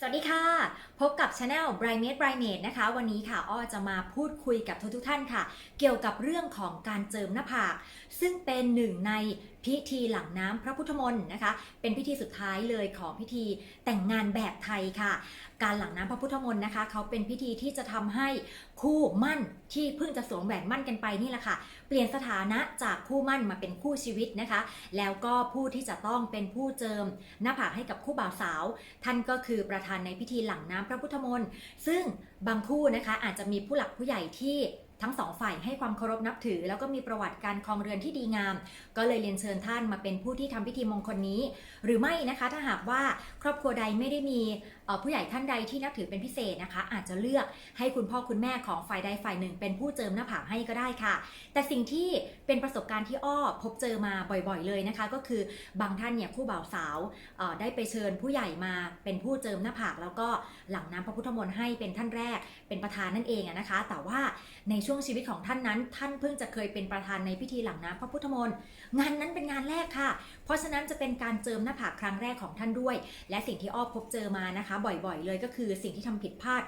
สวัสดีค่ะ พบกับช anel b r i g h t m a d e b r i g h t m a d e นะคะ วันนี้ค่ะ อ้อจะมาพูดคุยกับทุกทุกท่านค่ะ เกี่ยวกับเรื่องของการเจิมหน้าผาก ซึ่งเป็นหนึ่งใน พิธีหลังน้ำพระพุทธมนต์นะคะ เป็นพิธีสุดท้ายเลยของพิธีแต่งงานแบบไทยค่ะ การหลังน้ำพระพุทธมนต์นะคะ เขาเป็นพิธีที่จะทำให้คู่มั่นที่เพิ่งจะสวมแหวนมั่นกันไปนี่แหละค่ะ เปลี่ยนสถานะจากคู่มั่นมาเป็นคู่ชีวิตนะคะ แล้วก็ผู้ที่จะต้องเป็นผู้เจิม หน้าผากให้กับคู่บ่าวสาว ท่านก็คือประธานในพิธีหลังน้ำพระพุทธมนต์ซึ่งบางคู่นะคะอาจจะมีผู้หลักผู้ใหญ่ที่ ทั้งสองฝ่ายให้ความเคารพนับถือ แล้วก็มีประวัติการครองเรือนที่ดีงาม ก็เลยเรียนเชิญท่านมาเป็นผู้ที่ทำพิธีมงคลนี้ หรือไม่นะคะถ้าหากว่าครอบครัวใดไม่ได้มีผู้ใหญ่ท่านใดที่นับถือเป็นพิเศษนะคะ อาจจะเลือกให้คุณพ่อคุณแม่ของฝ่ายใดฝ่ายหนึ่ง เป็นผู้เจิมหน้าผากให้ก็ได้ค่ะ แต่สิ่งที่เป็นประสบการณ์ที่อ้อพบเจอมาบ่อยๆเลยนะคะ ก็คือบางท่านเนี่ยคู่บ่าวสาวได้ไปเชิญผู้ใหญ่มาเป็นผู้เจิมหน้าผากแล้วก็หลังน้ำพระพุทธมนต์ให้เป็นท่านแรกเป็นประธานนั่นเองนะคะ แต่ว่าในช่วงชีวิตของท่านนั้น ท่านเพิ่งจะเคยเป็นประธานในพิธีหลังน้ำพระพุทธมนต์งานนั้นเป็นงานแรกค่ะ เพราะฉะนั้นจะเป็นการเจิมหน้าผากครั้งแรกของท่านด้วย และสิ่งที่อ้อพบเจอมานะคะ บ่อยๆ เลยก็คือสิ่งที่ทำผิดพลาด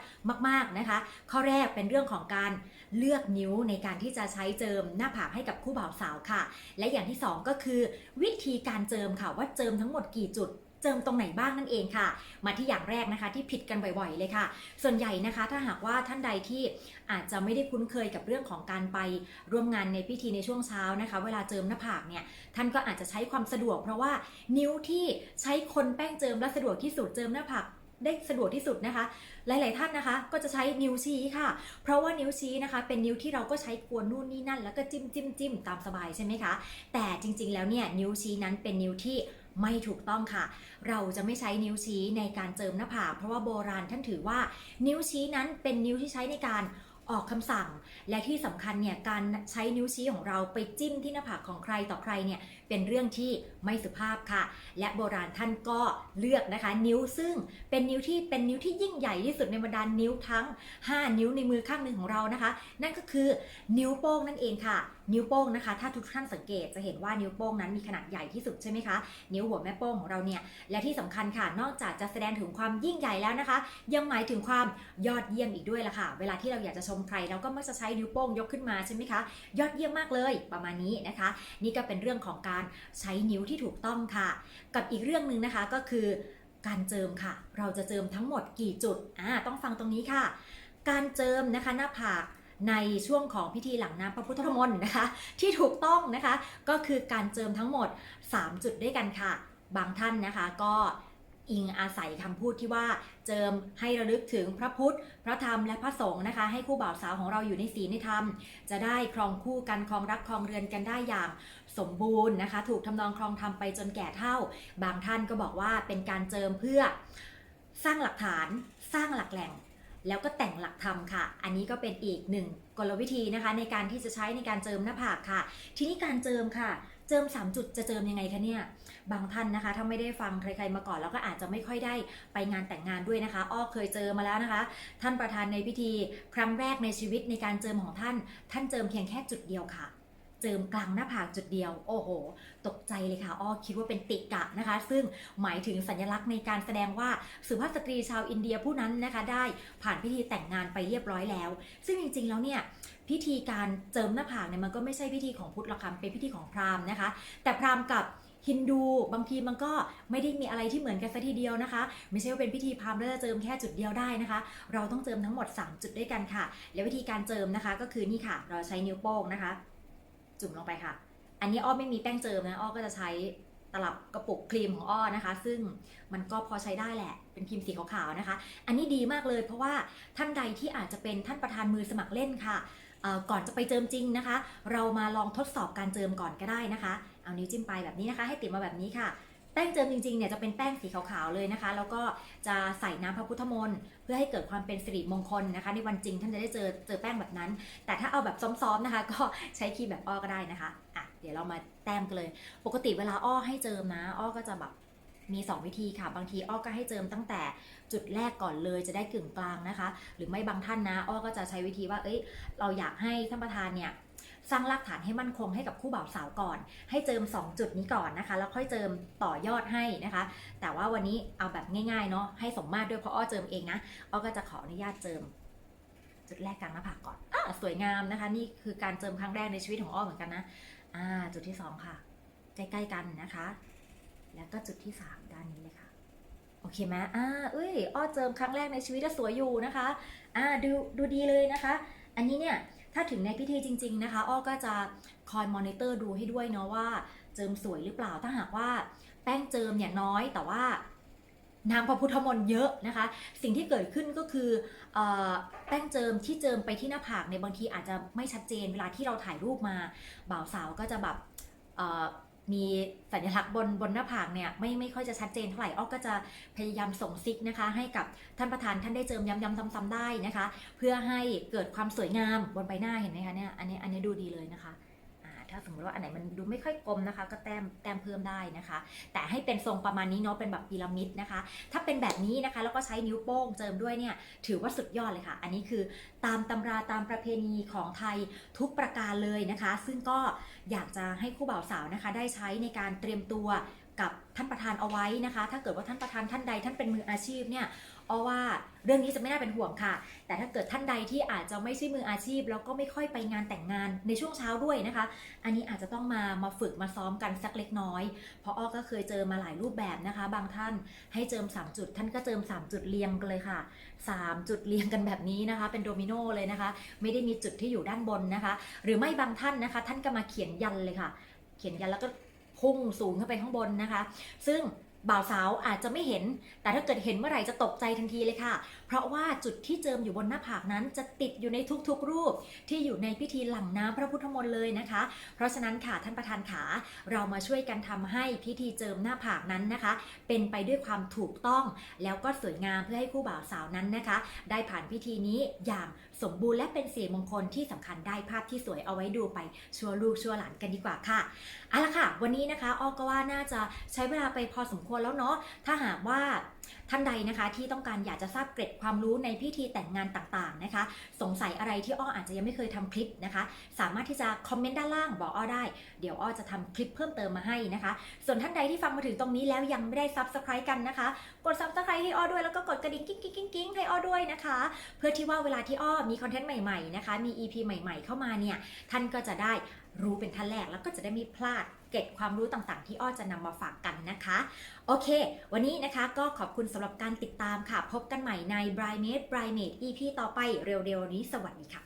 มากๆนะคะ ข้อแรกเป็นเรื่องของการเลือกนิ้วในการที่จะใช้เจิมหน้าผากให้กับคู่บ่าวสาวค่ะ และอย่างที่สองก็คือ วิธีการเจิมค่ะว่าเจิมทั้งหมดกี่จุด จิมตรงไหนบ้างนั่นเองค่ะ มาที่อย่างแรกนะคะที่ผิดกันบ่อยๆเลยค่ะ ส่วนใหญ่นะคะถ้าหากว่าท่านใดที่อาจจะไม่ได้คุ้นเคยกับเรื่องของการไปร่วมงานในพิธีในช่วงเช้านะคะ เวลาเจิมหน้าผากเนี่ยท่านก็อาจจะใช้ความสะดวก เพราะว่านิ้วที่ใช้คนแป้งเจิมและสะดวกที่สุดเจิมหน้าผากได้สะดวกที่สุดนะคะ หลาย ๆ ท่านนะคะ ก็จะใช้นิ้วชี้ค่ะ เพราะว่านิ้วชี้นะคะ เป็นนิ้วที่เราก็ใช้กวนนู่นนี่นั่น แล้วก็จิ้มจิ้มจิ้มตามสบายใช่ไหมคะ แต่จริง ๆ แล้วเนี่ยนิ้วชี้นั้นเป็นนิ้วที่ ไม่ถูกต้องค่ะ เราจะไม่ใช้นิ้วชี้ในการเจิมหน้าผากเพราะว่าโบราณท่านถือว่านิ้วชี้นั้นเป็นนิ้วที่ใช้ในการออกคำสั่ง และที่สำคัญเนี่ยการใช้นิ้วชี้ของเราไปจิ้มที่หน้าผากของใครต่อใครเนี่ยเป็นเรื่องที่ไม่สุภาพค่ะ และโบราณท่านก็เลือกนะคะ นิ้วซึ่งเป็นนิ้วที่เป็นนิ้วที่ยิ่งใหญ่ที่สุดในบรรดานิ้วทั้ง 5 นิ้วในมือข้างหนึ่งของเรานะคะ นั่นก็คือนิ้วโป้งนั่นเองค่ะ นิ้วโป้งนะคะ ถ้าทุกท่านสังเกตจะเห็นว่านิ้วโป้งนั้นมีขนาดใหญ่ที่สุดใช่ไหมคะ นิ้วหัวแม่โป้งของเราเนี่ย และที่สำคัญค่ะ นอกจากจะแสดงถึงความยิ่งใหญ่แล้วนะคะ ยังหมายถึงความยอดเยี่ยมอีกด้วยล่ะค่ะ เวลาที่เราอยากจะชมใครเราก็มักจะใช้นิ้วโป้งยกขึ้นมาใช่ไหมคะ ยอดเยี่ยมมากเลยประมาณนี้นะคะ นี่ก็เป็นเรื่องของการใช้นิ้วที่ถูกต้องค่ะ กับอีกเรื่องหนึ่งนะคะก็คือการเจิมค่ะ เราจะเจิมทั้งหมดกี่จุดอ่าต้องฟังตรงนี้ค่ะ การเจิมนะคะหน้าผากในช่วงของพิธีหลังน้ำพระพุทธมนต์นะคะ ที่ถูกต้องนะคะ ก็คือการเจิมทั้งหมด 3 จุดด้วยกันค่ะ บางท่านนะคะก็ อิงอาศัยคำพูดที่ว่าเจิมให้ระลึกถึงพระพุทธ พระธรรมและพระสงฆ์นะคะ ให้คู่บ่าวสาวของเราอยู่ในศีลในธรรม จะได้ครองคู่กันครองรักครองเรือนกันได้อย่างสมบูรณ์นะคะ ถูกทำนองครองธรรมไปจนแก่เท่า บางท่านก็บอกว่าเป็นการเจิมเพื่อสร้างหลักฐานสร้างหลักแหล่งแล้วก็แต่งหลักธรรมค่ะ อันนี้ก็เป็นอีกหนึ่งกลวิธีนะคะ ในการที่จะใช้ในการเจิมหน้าผากค่ะ ทีนี้การเจิมค่ะ เจิม 3 จุดจะเจิมยังไงคะเนี่ย บางท่านนะคะ ถ้าไม่ได้ฟังใครๆมาก่อน แล้วก็อาจจะไม่ค่อยได้ไปงานแต่งงานด้วยนะคะ อ้อเคยเจอมาแล้วนะคะ ท่านประธานในพิธี ครั้งแรกในชีวิตในการเจิมของท่าน ท่านเจิมเพียงแค่จุดเดียวค่ะ เจิมกลางหน้าผากจุดเดียว โอ้โห ตกใจเลยค่ะ อ้อคิดว่าเป็นติกะนะคะ ซึ่งหมายถึงสัญลักษณ์ในการแสดงว่าสุภาพสตรีชาวอินเดียผู้นั้นนะคะ ได้ผ่านพิธีแต่งงานไปเรียบร้อยแล้ว ซึ่งจริงๆแล้วเนี่ยพิธีการเจิมหน้าผากเนี่ยมันก็ไม่ใช่พิธีของพุทธหรอกค่ะเป็นพิธีของพราหมณ์นะคะ แต่พราหมณ์กับฮินดูบางทีมันก็ไม่ได้มีอะไรที่เหมือนกันซะทีเดียวนะคะ ไม่ใช่ว่าเป็นพิธีพราหมณ์แล้วจะเจิมแค่จุดเดียวได้นะคะ เราต้องเจิมทั้งหมด 3 จุดด้วยกันค่ะ และวิธีการเจิมนะคะก็คือนี่ค่ะ เราใช้นิ้วโป้งนะคะ จุ่มลงไปค่ะ อันนี้อ้อไม่มีแป้งเจิมนะอ้อก็จะใช้ตลับกระปุกครีมของอ้อนะคะ ซึ่งมันก็พอใช้ได้แหละ เป็นครีมสีขาวๆนะคะ อันนี้ดีมากเลยเพราะว่าท่านใดที่อาจจะเป็นท่านประธานมือสมัครเล่นค่ะก่อนจะไปเจิมจริงนะคะ เรามาลองทดสอบการเจิมก่อนก็ได้นะคะ เอานิ้วจิ้มไปแบบนี้นะคะ ให้ติดมาแบบนี้ค่ะ แป้งเจิมจริงๆเนี่ยจะเป็นแป้งสีขาวๆเลยนะคะ แล้วก็จะใส่น้ำพระพุทธมนต์เพื่อให้เกิดความเป็นสิริมงคลนะคะ ในวันจริงท่านจะได้เจอเจอแป้งแบบนั้น แต่ถ้าเอาแบบซ้อมๆนะคะ ก็ใช้ครีมแบบอ้อก็ได้นะคะอะเดี๋ยวเรามาแต้มกันเลย ปกติเวลาอ้อให้เจิมนะ อ้อก็จะแบบมี 2 วิธีค่ะ บางทีอ้อก็ให้เจิมตั้งแต่จุดแรกก่อนเลยจะได้กึ่งกลางนะคะ หรือไม่บางท่านนะ อ้อก็จะใช้วิธีว่า เอ้ย เราอยากให้ท่านประธานเนี่ย สร้างรากฐานให้มั่นคงให้กับคู่บ่าวสาวก่อน ให้เจิม 2 จุดนี้ก่อนนะคะ แล้วค่อยเจิมต่อยอดให้นะคะ แต่ว่าวันนี้เอาแบบง่ายๆเนาะให้สมมาตรด้วยเพราะอ้อเจิมเองนะอ้อก็จะขออนุญาตเจิมจุดแรกกลางหน้าผากก่อนอ่าสวยงามนะคะ นี่คือการเจิมครั้งแรกในชีวิตของอ้อเหมือนกันนะอ่าจุดที่สองค่ะ ใกล้ๆกันนะคะ แล้วก็จุดที่สามด้านนี้เลยค่ะโอเคไหมอ่าเอ้ย อ้อเจิมครั้งแรกในชีวิตแล้วสวยอยู่นะคะ อ่า ดู ดูดีเลยนะคะ อันนี้เนี่ย ถ้าถึงในพิธีจริง ๆนะคะ อ้อก็จะคอยมอนิเตอร์ดูให้ด้วยเนาะว่าเจิมสวยหรือเปล่า ถ้าหากว่าแป้งเจิมเนี่ยน้อยแต่ว่าน้ำพระพุทธมนต์เยอะนะคะ สิ่งที่เกิดขึ้นก็คืออแป้งเจิมที่เจิมไปที่หน้าผากในบางทีอาจจะไม่ชัดเจนเวลาที่เราถ่ายรูปมา บ่าวสาวก็จะแบบ มีสัญลักษณ์บนบนหน้าผากเนี่ยไม่ไม่ค่อยจะชัดเจนเท่าไหร่อ้อก็จะพยายามส่งซิกนะคะให้กับท่านประธานท่านได้เจิมย้ำๆซ้ำๆได้นะคะ เพื่อให้เกิดความสวยงามบนใบหน้าเห็นไหมคะเนี่ยอันนี้อันนี้ดูดีเลยนะคะถ้าสมมติว่าอันไหนมันดูไม่ค่อยกลมนะคะ ก็แต้มแต้มเพิ่มได้นะคะ แต่ให้เป็นทรงประมาณนี้เนาะเป็นแบบพีระมิดนะคะ ถ้าเป็นแบบนี้นะคะ แล้วก็ใช้นิ้วโป้งเจิมด้วยเนี่ยถือว่าสุดยอดเลยค่ะ อันนี้คือตามตำราตามประเพณีของไทยทุกประการเลยนะคะ ซึ่งก็ อยากจะให้คู่บ่าวสาวนะคะ ได้ใช้ในการเตรียมตัวกับท่านประธานเอาไว้นะคะ ถ้าเกิดว่าท่านประธานท่านใดท่านเป็นมืออาชีพเนี่ยเอาว่าเรื่องนี้จะไม่น่าเป็นห่วงค่ะ แต่ถ้าเกิดท่านใดที่อาจจะไม่ใช่มืออาชีพ แล้วก็ไม่ค่อยไปงานแต่งงานในช่วงเช้าด้วยนะคะ อันนี้อาจจะต้องมามาฝึกมาซ้อมกันสักเล็กน้อย เพราะอ้อก็เคยเจอมาหลายรูปแบบนะคะ บางท่านให้เจิม 3 จุด ท่านก็เจิม 3 จุดเรียงกันเลยค่ะ 3 จุดเรียงกันแบบนี้นะคะ เป็นโดมิโนเลยนะคะ ไม่ได้มีจุดที่อยู่ด้านบนนะคะ หรือไม่บางท่านนะคะ ท่านก็มาเขียนยันเลยค่ะ เขียนยันแล้วก็พุ่งสูงขึ้นไปข้างบนนะคะ ซึ่งบ่าวสาวอาจจะไม่เห็น แต่ถ้าเกิดเห็นเมื่อไหร่จะตกใจทันทีเลยค่ะ เพราะว่าจุดที่เจิมอยู่บนหน้าผากนั้นจะติดอยู่ในทุกๆ รูปที่อยู่ในพิธีหลังน้ำพระพุทธมนต์เลยนะคะ เพราะฉะนั้นค่ะท่านประธานขาเรามาช่วยกันทำให้พิธีเจิมหน้าผากนั้นนะคะ เป็นไปด้วยความถูกต้องแล้วก็สวยงามเพื่อให้คู่บ่าวสาวนั้นนะคะ ได้ผ่านพิธีนี้อย่างสมบูรณ์และเป็นสีมงคลที่สำคัญได้ภาพที่สวยเอาไว้ดูไปชั่วลูกชั่วหลานกันดีกว่าค่ะเอาละค่ะ วันนี้นะคะออก็ว่าน่าจะใช้เวลาไปพอสมควรแล้วเนาะถ้าหากว่าท่านใดนะคะที่ต้องการอยากจะทราบเกร็ดความรู้ในพิธีแต่งงานต่างๆนะคะ สงสัยอะไรที่อ้ออาจจะยังไม่เคยทำคลิปนะคะ สามารถที่จะคอมเมนต์ด้านล่างบอกอ้อได้ เดี๋ยวอ้อจะทำคลิปเพิ่มเติมมาให้นะคะ ส่วนท่านใดที่ฟังมาถึงตรงนี้แล้วยังไม่ได้ subscribe กันนะคะ กด subscribe ให้อ้อด้วยแล้วก็กดกระดิ่งกิ๊งกิ๊งกิ๊งกิ๊งให้อ้อด้วยนะคะ เพื่อที่ว่าเวลาที่อ้อมีคอนเทนต์ใหม่ๆนะคะ มี EP ใหม่ๆ เข้ามาเนี่ย ท่านก็จะได้รู้เป็นท่านแรก แล้วก็จะได้ไม่พลาดเก็บความรู้ต่างๆ ที่อ้อจะนำมาฝากกันนะคะ โอเค วันนี้นะคะก็ขอบคุณสำหรับการติดตามค่ะ พบกันใหม่ใน b r i m a d e b r i m a d e EP ต่อไปเร็วๆนี้ สวัสดีค่ะ